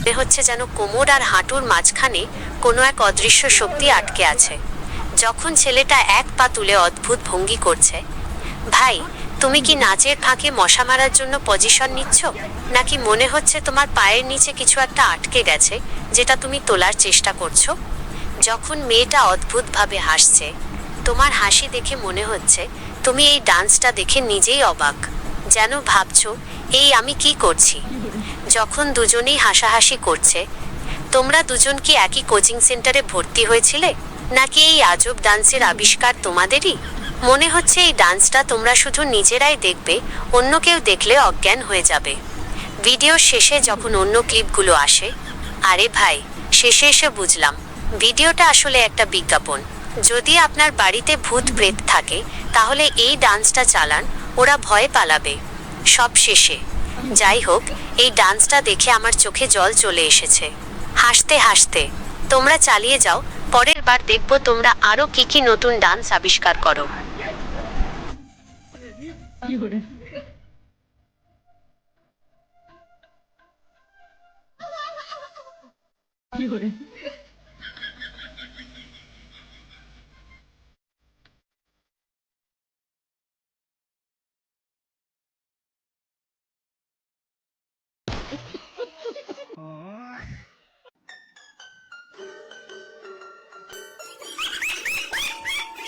মনে হচ্ছে যেন কোমর আর হাঁটুর মাঝখানে কোনো এক অদৃশ্য শক্তি আটকে আছে। যখন ছেলেটা এক পা তুলে অদ্ভুত ভঙ্গি করছে, ভাই, তুমি কি নাচের ফাঁকে মশা মারার জন্য পজিশন নিচ্ছ? নাকি মনে হচ্ছে তোমার পায়ের নিচে কিছু একটা আটকে গেছে, যেটা তুমি তোলার চেষ্টা করছ? যখন মেয়েটা অদ্ভুতভাবে হাসছে, তোমার হাসি দেখে মনে হচ্ছে তুমি এই ডান্সটা দেখে নিজেই অবাক। যেন ভাবছ, এই আমি কি করছি? যখন দুজনেই হাসাহাসি করছে, তোমরা দুজন কি একই কোচিং সেন্টারে ভর্তি হয়েছিলে? নাকি এই আজব ডান্সের আবিষ্কার তোমাদেরই? মনে হচ্ছে এই ডান্সটা তোমরা শুধু নিজেরাই দেখবে, অন্য কেউ দেখলে অজ্ঞান হয়ে যাবে। ভিডিও শেষে যখন অন্য ক্লিপগুলো আসে, আরে ভাই, শেষে এসে বুঝলাম, ভিডিওটা আসলে একটা বিজ্ঞাপন। যদি আপনার বাড়িতে ভূত প্রেত থাকে, তাহলে এই ডান্সটা চালান, ওরা ভয় পালাবে। সব শেষে। যাই হোক, এই ডান্সটা দেখে আমার চোখে জল চলে এসেছে। হাসতে হাসতে। তোমরা চালিয়ে যাও, পরের বার দেখব তোমরা আরও কি কি নতুন ডান্স আবিষ্কার করো। কি করে?